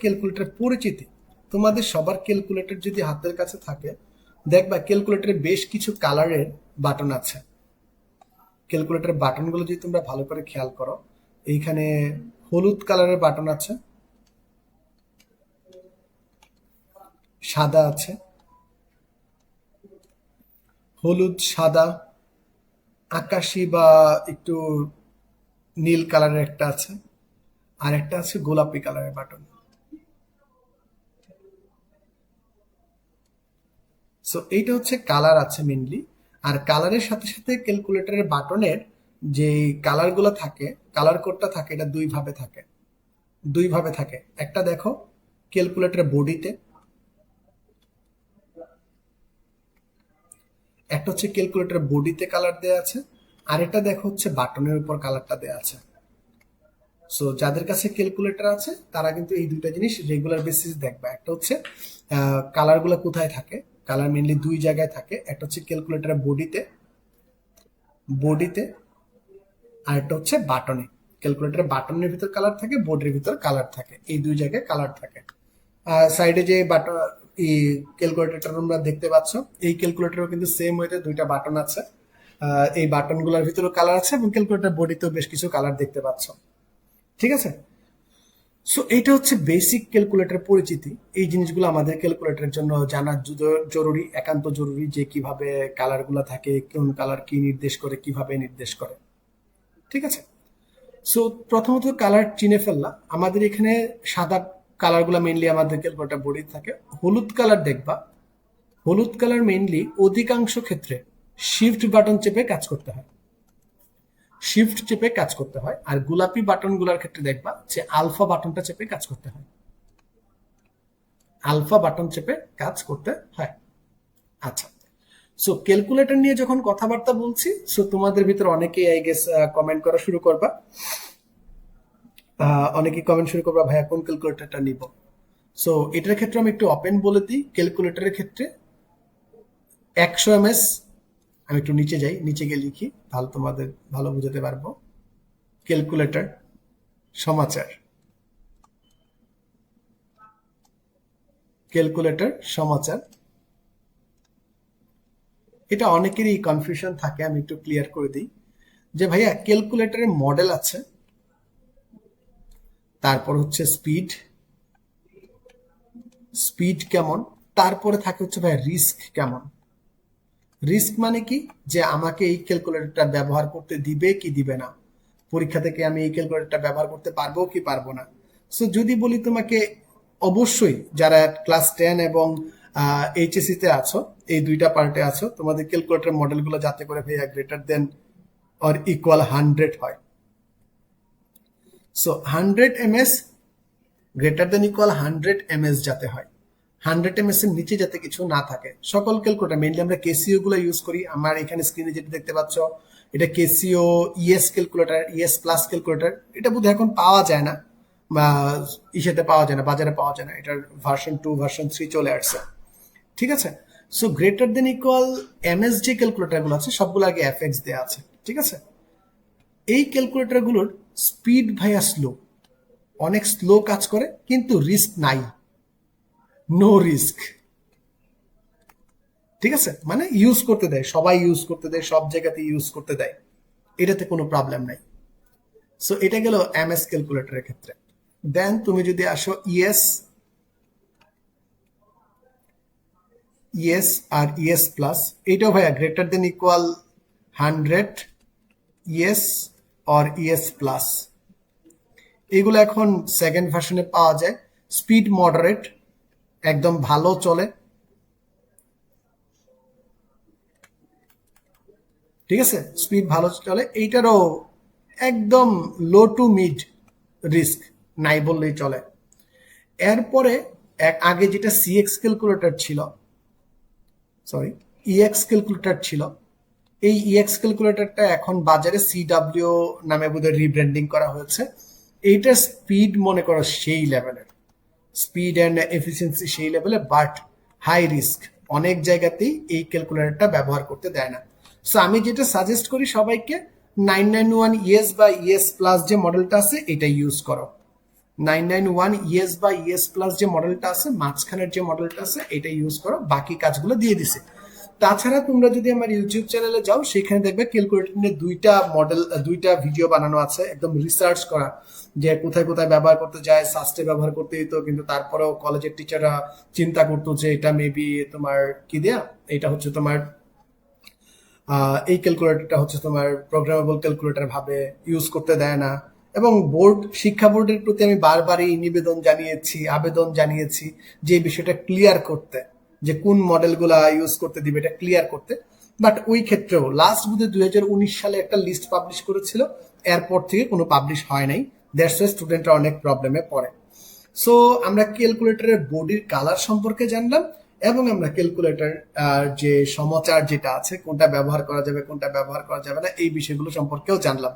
Calculator পরিচিতি। তোমাদের সবার ক্যালকুলেটর যদি হাতের কাছে থাকে, দেখবা ক্যালকুলেটরে বেশ কিছু কালারের বাটন আছে। ক্যালকুলেটরের বাটনগুলো যদি তোমরা ভালো করে খেয়াল করো, এইখানে হলুদ কালারের বাটন আছে, সাদা আছে, হলুদ, সাদা, আকাশি বা একটু নীল কালারের একটা আছে, আর একটা আছে গোলাপি কালারের বাটন সো এইটা হচ্ছে কালার আছে মেনলি আর কালারের সাথে সাথে ক্যালকুলেটরের বাটনের যে কালারগুলো থাকে কালার কোডটা থাকে, এটা দুই ভাবে থাকে। দুই ভাবে থাকে। একটা দেখো ক্যালকুলেটরের বডিতে একটা হচ্ছে ক্যালকুলেটর বডিতে কালার দেওয়া আছে। আর একটা দেখো হচ্ছে বাটনের উপর কালারটা দেওয়া আছে। সো যাদের কাছে ক্যালকুলেটর আছে, তারা কিন্তু এই দুইটা জিনিস রেগুলার বেসিস দেখবে। একটা হচ্ছে কালারগুলো কোথায় থাকে? কালার মেনলি দুই জায়গায় থাকে। একটা হচ্ছে ক্যালকুলেটরের বডিতে বডিতে আর একটা হচ্ছে বাটনে ক্যালকুলেটরের বাটনের ভিতর কালার থাকে বোর্ডের ভিতর কালার থাকে। এই দুই জায়গায় কালার থাকে। সাইডে যে বাটন এই ক্যালকুলেটরটা তোমরা দেখতে পাচ্ছ, এই ক্যালকুলেটরও কিন্তু সেম ওয়েতে দুইটা বাটন আছে। এই বাটনগুলোর ভিতরেও কালার আছে এবং ক্যালকুলেটর বডিতেও বেশ কিছু কালার দেখতে পাচ্ছ। ঠিক আছে? সো এটা হচ্ছে বেসিক ক্যালকুলেটর পরিচিতি। এই জিনিসগুলো আমাদের ক্যালকুলেটরের জন্য জানা জরুরি, একান্ত জরুরি যে কীভাবে কালারগুলো থাকে, কোন কালার কি নির্দেশ করে, কীভাবে নির্দেশ করে। ঠিক আছে? সো প্রথমত কালার চিনে ফেললাম। আমাদের এখানে সাদা কালারগুলো মেনলি আমাদের ক্যালকুলেটর বডি থাকে। হলুদ কালার দেখবা। হলুদ কালার মেনলি অধিকাংশ ক্ষেত্রে শিফট বাটন চেপে কাজ করতে হয়। শিফট চেপে কাজ করতে হয়। আর গোলাপি বাটনগুলোর ক্ষেত্রে দেখবা যে আলফা বাটনটা চেপে কাজ করতে হয়। আলফা বাটন চেপে কাজ করতে হয়। আচ্ছা। সো ক্যালকুলেটর নিয়ে যখন কথাবার্তা বলছি সো তোমাদের ভিতরে অনেকেই আই গেস কমেন্ট করা শুরু করবা। অনেকেই কমেন্ট শুরু করবা, ভাইয়া, কোন ক্যালকুলেটরটা নিব? সো এটার ক্ষেত্রে আমি একটু ওপেন বলে দিই। ক্যালকুলেটরের ক্ষেত্রে একশো এম আমি একটু নিচে যাই, নিচে গিয়ে লিখি তাহলে তোমাদের ভালো বুঝাতে পারব। ক্যালকুলেটর সমাচার। ক্যালকুলেটর সমাচার। এটা অনেকেরই কনফিউশন থাকে, আমি একটু ক্লিয়ার করে দিই। যে ভাইয়া ক্যালকুলেটরের মডেল আছে, তারপর হচ্ছে স্পিড স্পিড কেমন? তারপরে থাকে হচ্ছে ভাই রিস্ক কেমন? রিস্ক মানে কি? যে আমাকে এই ক্যালকুলেটরটা ব্যবহার করতে দিবে কি দিবে না? পরীক্ষা থেকে আমি এই ক্যালকুলেটরটা ব্যবহার করতে পারব কি পারব না? সো যদি বলি তোমাকে, অবশ্যই যারা ক্লাস টেন এবং এইচএসসি তে আছো, এই দুইটা পার্টে আছো, তোমাদের ক্যালকুলেটর মডেলগুলো যাতে করে ভাইয়া greater than or equal hundred হয়। So hundred M S greater than equal hundred M S যাতে হয়। হান্ড্রেড এম এর নিচে যাতে কিছু না থাকে। সকল ক্যালকুলেটার মেইনলি আমরা কেসিও গুলো ইউজ করি। আমার এখানে স্ক্রিনে যেটা দেখতে পাচ্ছ, এটা Casio ES calculator ES plus calculator এটা বোধহয় এখন পাওয়া যায় না, বা ইসেতে পাওয়া যায় না, বাজারে পাওয়া যায় না। এটার ভার্সন টু ভার্সন থ্রি চলে আসছে। ঠিক আছে? So greater than equal M S যে ক্যালকুলেটারগুলো আছে, সবগুলো আগে এফ এক্স দেওয়া আছে। ঠিক আছে? এই ক্যালকুলেটরগুলোর স্পিড ভাইয়া স্লো অনেক স্লো কাজ করে, কিন্তু রিস্ক নাই। নো রিস্ক ঠিক আছে? মানে ইউজ করতে দেয়, সবাই ইউজ করতে দেয়, সব জায়গাতে ইউজ করতে দেয়। এটাতে কোনো প্রবলেম নাই। সো এটা গেল এম এস ক্যালকুলেটরের ক্ষেত্রে। দেন তুমি যদি আসো ইএস ইএস আর ইএস প্লাস এইটাও ভাইয়া greater than equal hundred ES or ES plus এগুলো এখন সেকেন্ড ভার্সনে পাওয়া যায়। স্পিড মডারেট একদম ভালো চলে। ঠিক আছে? স্পিড ভালো চলে। এইটারও একদম লো টু মিড রিস্ক নাই বললেই চলে। এরপরে আগে যেটা সিএক্স ক্যালকুলেটর ছিল সরি ইএক্স ক্যালকুলেটর ছিল, এই ইএক্স ক্যালকুলেটরটা এখন বাজারে সিডাব্লিউ নামে বোধহয় রিব্র্যান্ডিং করা হয়েছে। এইটার স্পিড মনে করো সেই লেভেলের স্পিড অ্যান্ড এফিসিয়েন্সি সেই লেভেলে বাট হাই রিস্ক অনেক জায়গাতেই এই ক্যালকুলেটরটা ব্যবহার করতে দেয় না। সো আমি যেটা সাজেস্ট করি সবাইকে নাইন নাইন ওয়ান ইয়েস বা ইএস প্লাস যে মডেলটা আছে, এটা ইউজ করো। নাইন নাইন ওয়ান ইএস বা ইএস প্লাস যে মডেলটা আছে, মাঝখানের যে মডেলটা আছে, এটা ইউজ করো, বাকি কাজগুলো দিয়ে দিছে। তাছাড়া তোমরা যদি আমার ইউটিউব চ্যানেলে যাও, সেখানে দেখবে ক্যালকুলেটর নিয়ে দুইটা মডেল দুইটা ভিডিও বানানো আছে, একদম রিসার্চ করা, যে কোথায় কোথায় ব্যবহার করতে যায় সাস্টে ব্যবহার করতে দিত, কিন্তু তারপরেও কলেজের টিচাররা চিন্তা করতো যে এটা মেবি তোমার কি দেয়া? এটা হচ্ছে তোমার এই ক্যালকুলেটরটা হচ্ছে তোমার প্রোগ্রামেবল ক্যালকুলেটর ভাবে ইউজ করতে দেয় না। এবং বোর্ড শিক্ষা বোর্ডের প্রতি আমি বারবারই নিবেদন জানিয়েছি, আবেদন জানিয়েছি যে বিষয়টা ক্লিয়ার করতে। যে কোন মডেলগুলা ইউজ করতে দিবে, এটা ক্লিয়ার করতে। বাট ওই ক্ষেত্রেও লাস্ট বোধহয় দুই সালে একটা লিস্ট পাবলিশ করেছিল, এরপর থেকে কোনো পাবলিশ হয় নাই। দ্যাটস স্টুডেন্টরা অনেক প্রবলেমে পড়ে। সো আমরা ক্যালকুলেটরের বডির কালার সম্পর্কে জানলাম, এবং আমরা ক্যালকুলেটর যে সমাচার যেটা আছে, কোনটা ব্যবহার করা যাবে, কোনটা ব্যবহার করা যাবে না, এই বিষয়গুলো সম্পর্কেও জানলাম।